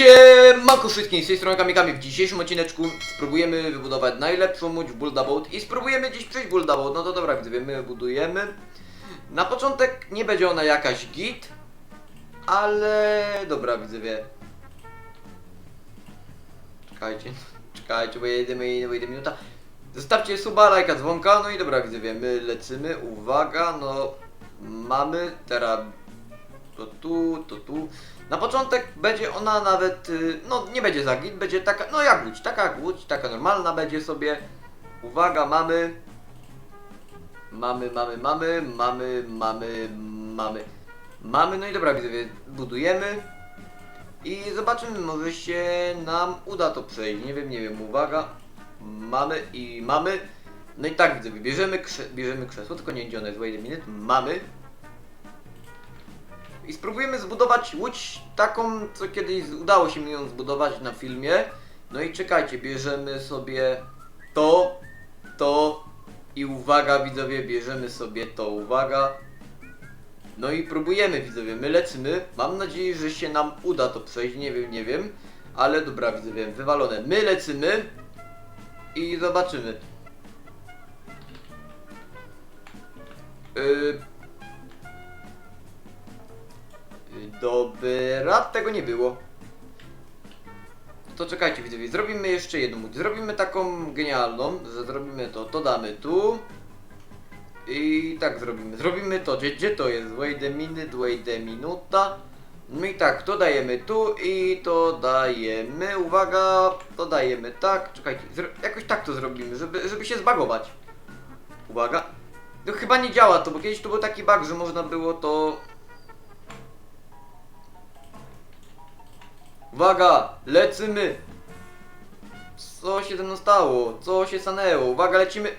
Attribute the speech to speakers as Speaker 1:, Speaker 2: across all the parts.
Speaker 1: Siemanko wszystkim, z tej strony Kamikami. W dzisiejszym odcineczku spróbujemy wybudować najlepszą łódź w Builda Boat i spróbujemy dziś przejść Builda Boat. No to dobra, widzowie, my budujemy. Na początek nie będzie ona jakaś git, ale dobra, widzowie. Czekajcie, czekajcie, bo jedziemy, jedziemy minuta. Zostawcie suba, lajka, dzwonka, no i dobra, widzowie, my lecimy. Uwaga, no mamy teraz to tu, to tu. Na początek będzie ona nawet, y, no nie będzie za git, będzie taka, no jak łódź, taka łódź, taka normalna będzie sobie. Uwaga, mamy. Mamy, mamy, mamy, mamy, mamy, mamy. Mamy, no i dobra widzowie, budujemy. I zobaczymy, może się nam uda to przejść, nie wiem, nie wiem, uwaga. Mamy i mamy. No i tak widzowie, bierzemy, krze bierzemy krzesło, tylko nie gdzie one jest, wait a minute, mamy. I spróbujemy zbudować łódź taką, co kiedyś udało się mi ją zbudować na filmie. No i czekajcie, bierzemy sobie to, to i uwaga widzowie, bierzemy sobie to, uwaga. No i próbujemy widzowie, my lecimy. Mam nadzieję, że się nam uda to przejść, nie wiem, nie wiem. Ale dobra widzowie, wywalone. My lecimy i zobaczymy. Yy, Dobra, tego nie było. To czekajcie widzowie, zrobimy jeszcze jedną. Zrobimy taką genialną, że zrobimy to, to damy tu. I tak zrobimy. Zrobimy to, gdzie, gdzie to jest? Wait a minute, wait minuta. No i tak, to dajemy tu i to dajemy, uwaga, to dajemy tak, czekajcie, jakoś tak to zrobimy, żeby, żeby się zbagować. Uwaga. No chyba nie działa to, bo kiedyś to był taki bug, że można było to Uwaga, lecimy! Co się ze mną stało? Co się stanęło? Uwaga, lecimy!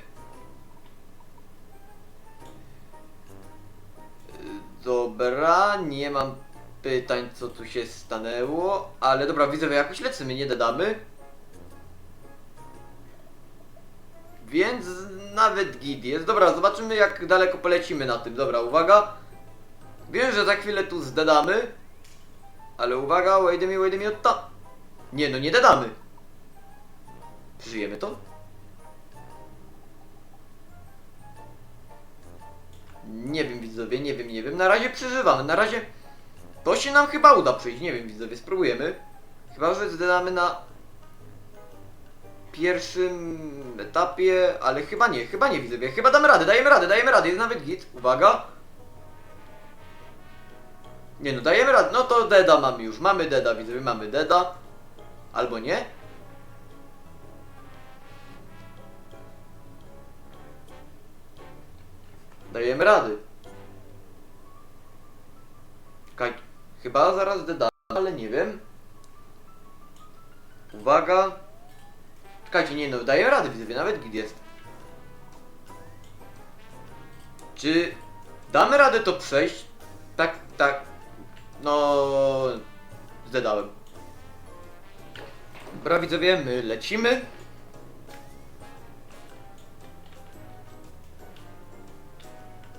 Speaker 1: Dobra, nie mam pytań, co tu się stanęło, ale dobra, widzowie, jakoś lecimy, nie dodamy. Więc nawet git jest. Dobra, zobaczymy jak daleko polecimy na tym. Dobra, uwaga. Wiem, że za chwilę tu zdadamy. Ale uwaga, wait a minute, wait a minute, ta. Nie no, nie dodamy. Przeżyjemy to? Nie wiem widzowie, nie wiem, nie wiem. Na razie przeżywamy, na razie to się nam chyba uda przejść. Nie wiem widzowie, spróbujemy. Chyba, że zdadamy na pierwszym etapie, ale chyba nie, chyba nie widzowie. Chyba damy radę, dajemy radę, dajemy radę, jest nawet git. Uwaga. Nie no, dajemy radę. No to Deda mamy już. Mamy Deda, widzowie, mamy Deda. Albo nie? Dajemy rady. Czekaj, chyba zaraz Deda, ale nie wiem. Uwaga. Czekajcie, nie no, dajemy rady, widzowie, nawet git jest. Czy damy radę to przejść? Tak, tak. No. Zdedałem. Dobra, widzowie, my lecimy.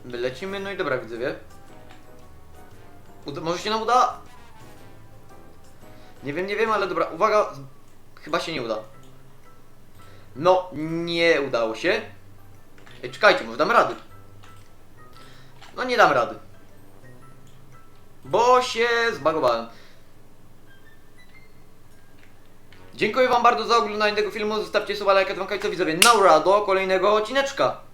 Speaker 1: My lecimy, no i dobra, widzowie. Uda, może się nam uda? Nie wiem, nie wiem, ale dobra, uwaga. Chyba się nie uda. No, nie udało się. Ej, czekajcie, może dam rady. No nie dam rady. Bo się zbagowałem. Dziękuję wam bardzo za oglądanie tego filmu. Zostawcie suba, lajka, dzwonka i co widzowie. Naura do kolejnego odcineczka.